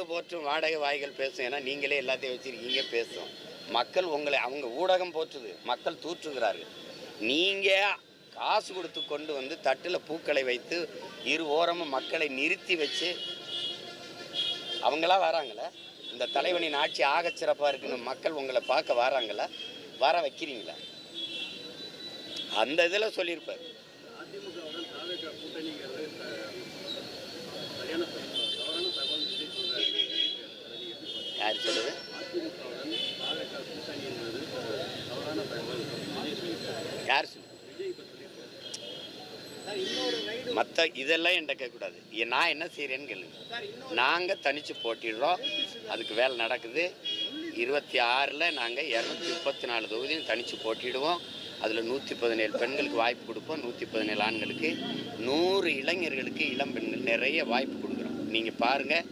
போற்றும் வாடகை வாய்கள் பேசும் ஏன்னா நீங்களே எல்லாத்தையும் வச்சிருக்கீங்க பேசும். மக்கள் உங்களை அவங்க ஊடகம் போற்றுது மக்கள் தூற்றுகிறார்கள். நீங்கள் காசு கொடுத்து கொண்டு வந்து தட்டில் பூக்களை வைத்து இரு ஓரமும் மக்களை நிறுத்தி வச்சு அவங்களா வராங்களே? இந்த தலைவனின் ஆட்சி ஆக சிறப்பாக இருக்குன்னு மக்கள் உங்களை பார்க்க வராங்களா? வர வைக்கிறீங்களா? அந்த இதில் சொல்லியிருப்பார். மற்ற இதெல்லாம் என்கிட்ட கேட்கக்கூடாது. ஏ, நான் என்ன செய்கிறேன்னு கேளுங்க நாங்கள் தனித்து போட்டிடுறோம். அதுக்கு வேலை நடக்குது. இருபத்தி ஆறில் நாங்கள் இரநூத்தி முப்பத்தி நாலு தொகுதியும் தனித்து போட்டிடுவோம். அதில் நூற்றி பதினேழு பெண்களுக்கு வாய்ப்பு கொடுப்போம். நூற்றி பதினேழு ஆண்களுக்கு நூறு இளைஞர்களுக்கு இளம் பெண்கள் நிறைய வாய்ப்பு கொடுக்குறோம். நீங்கள் பாருங்கள்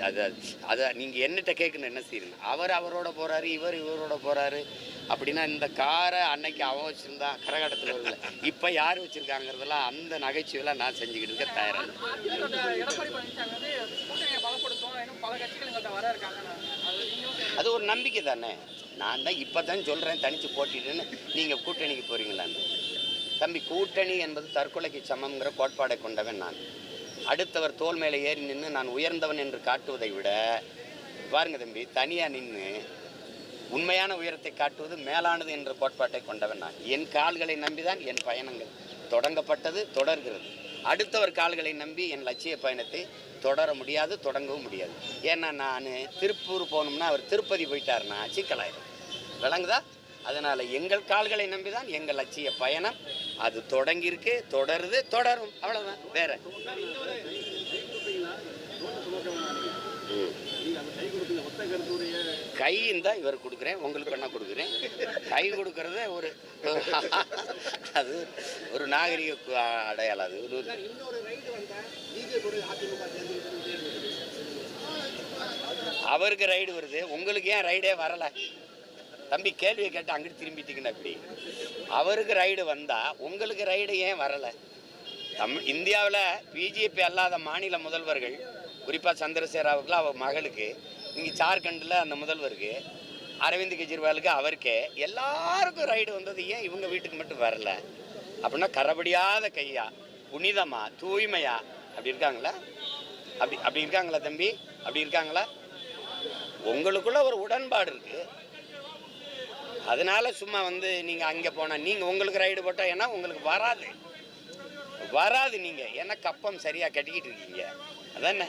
அதை அதை நீங்கள் என்னட்ட கேட்கணும் என்ன செய்யணும்? அவர் அவரோட போகிறாரு இவர் இவரோட போகிறாரு அப்படின்னா இந்த காரை அன்னைக்கு அவன் வச்சுருந்தா கரகாட்டத்தில் வரல இப்போ யார் வச்சுருக்காங்கிறதெல்லாம் அந்த நகைச்சுவையெல்லாம் நான் செஞ்சுக்கிட்டு இருக்க தயாராக அது அது ஒரு நம்பிக்கை தானே. நான் தான் இப்போ தான் சொல்கிறேன் தனித்து போட்டிட்டுன்னு நீங்கள் கூட்டணிக்கு போகிறீங்களான்னு தம்பி கூட்டணி என்பது தற்கொலைக்கு சமம்ங்கிற கோட்பாடை கொண்டவன் நான். அடுத்தவர் தோல் மேலே ஏறி நின்று நான் உயர்ந்தவன் என்று காட்டுவதை விட பாருங்க தம்பி தனியாக நின்று உண்மையான உயரத்தை காட்டுவது மேலானது என்ற கோட்பாட்டை கொண்டவன் நான். என் கால்களை நம்பிதான் என் பயணங்கள் தொடங்கப்பட்டது தொடர்கிறது. அடுத்தவர் கால்களை நம்பி என் லட்சிய பயணத்தை தொடர முடியாது தொடங்கவும் முடியாது. ஏன்னா நான் திருப்பூர் போகணும்னா அவர் திருப்பதி போயிட்டாருன்னா சிக்கலாயிரும். விளங்குதா? அதனால் எங்கள் கால்களை நம்பி தான் எங்கள் லட்சிய பயணம் அது தொடங்கியிருக்கு தொடருது தொடரும். அவ்வளோதான் வேற. கையின் தான் இவர் கொடுக்குறேன் உங்களுக்கு என்ன கொடுக்குறேன். கை கொடுக்கறது ஒரு அது ஒரு நாகரிக அடையாளம் அது ஒரு அவருக்கு ரைடு வருது. உங்களுக்கு ஏன் ரைடே வரலை? தம்பி கேள்வியை கேட்டு அங்கிட்டு திரும்பிட்டீங்கன்னா அப்படி அவருக்கு ரைடு வந்தால் உங்களுக்கு ரைடு ஏன் வரலை? தம் இந்தியாவில் பிஜேபி அல்லாத மாநில முதல்வர்கள் குறிப்பாக சந்திரசேராவுக்குலாம் அவர் மகளுக்கு இங்கே ஜார்க்கண்டில் அந்த முதல்வருக்கு அரவிந்த் கெஜ்ரிவாலுக்கு அவருக்கே எல்லாருக்கும் ரைடு வந்தது ஏன் இவங்க வீட்டுக்கு மட்டும் வரல? அப்படின்னா கரபடியாத கையா புனிதமா தூய்மையா அப்படி இருக்காங்களா? அப்படி அப்படி இருக்காங்களா தம்பி? அப்படி இருக்காங்களா? உங்களுக்குள்ள ஒரு உடன்பாடு இருக்குது அதனால சும்மா வந்து நீங்கள் அங்கே போனால் நீங்கள் உங்களுக்கு ரைடு போட்டால் ஏன்னா உங்களுக்கு வராது. வராது நீங்கள் ஏன்னா கப்பம் சரியாக கட்டிக்கிட்டு இருக்கீங்க. அதானே?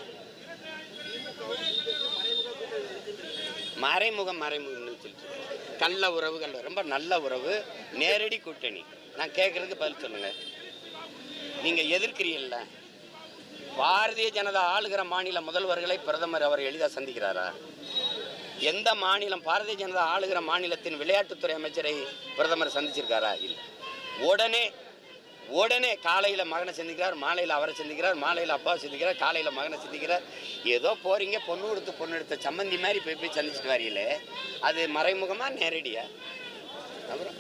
மறைமுகம் மறைமுகம்னு சொல்லிட்டு நல்ல கள்ள உறவுகள் ரொம்ப நல்ல உறவு. நேரடி கூட்டணி. நான் கேட்குறதுக்கு பதில் சொல்லுங்கள் நீங்கள் எதிர்க்கிறீல்ல பாரதிய ஜனதா ஆளுகிற மாநில முதல்வர்களை பிரதமர் அவர் எளிதாக சந்திக்கிறாரா? எந்த மாநிலம் பாரதிய ஜனதா ஆளுகிற மாநிலத்தின் விளையாட்டுத்துறை அமைச்சரை பிரதமர் சந்திச்சிருக்காரா? இல்லை. உடனே உடனே காலையில் மகனை சந்திக்கிறார் மாலையில் அவரை சந்திக்கிறார் மாலையில் அப்பாவை சந்திக்கிறார் காலையில் மகனை சந்திக்கிறார். ஏதோ போகிறீங்க பொண்ணு கொடுத்து பொண்ணு எடுத்த சம்மந்தி மாதிரி போய் போய் சந்திச்சுட்டு வரீங்களே. அது மறைமுகமாக நேரடியா? அப்புறம்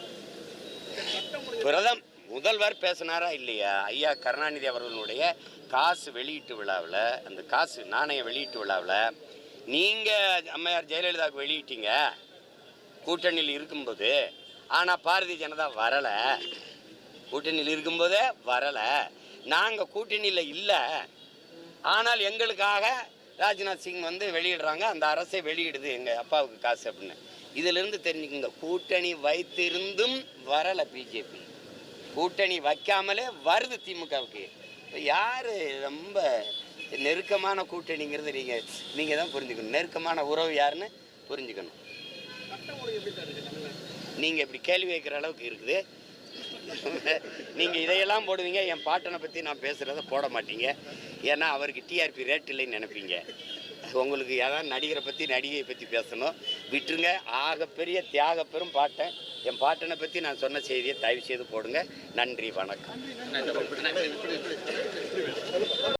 பிரதம் முதல்வர் பேசினாரா இல்லையா? ஐயா கருணாநிதி அவர்களுடைய காசு வெளியீட்டு விழாவில் அந்த காசு நாணய வெளியீட்டு விழாவில் நீங்கள் அம்மையார் ஜெயலலிதாவுக்கு வெளியிட்டீங்க கூட்டணியில் இருக்கும்போது ஆனால் பாரதிய ஜனதா வரலை. கூட்டணியில் இருக்கும்போதே வரலை. நாங்கள் கூட்டணியில் இல்லை. ஆனால் எங்களுக்காக ராஜ்நாத் சிங் வந்து வெளியிடுறாங்க அந்த அரசே வெளியிடுது எங்கள் அப்பாவுக்கு காசு அப்படின்னு. இதிலிருந்து தெரிஞ்சுக்கோங்க கூட்டணி வைத்திருந்தும் வரலை பிஜேபி. கூட்டணி வைக்காமலே வருது திமுகவுக்கு. இப்போ யார் ரொம்ப நெருக்கமான கூட்டணிங்கிறது நீங்கள் நீங்கள் தான் புரிஞ்சுக்கணும். நெருக்கமான உறவு யாருன்னு புரிஞ்சுக்கணும். நீங்கள் இப்படி கேள்வி வைக்கிற அளவுக்கு இருக்குது. நீங்கள் இதையெல்லாம் போடுவீங்க என் பாட்டனை பற்றி நான் பேசுகிறத போட மாட்டீங்க. ஏன்னா அவருக்கு டிஆர்பி ரேட் இல்லைன்னு நினைப்பீங்க. உங்களுக்கு ஏதாவது நடிகரை பற்றி நடிகையை பற்றி பேசணும். விட்டுருங்க. ஆகப்பெரிய தியாக பெரும் பாட்டன் என் பாட்டனை பற்றி நான் சொன்ன செய்தியை தயவு செய்து போடுங்க. நன்றி வணக்கம்.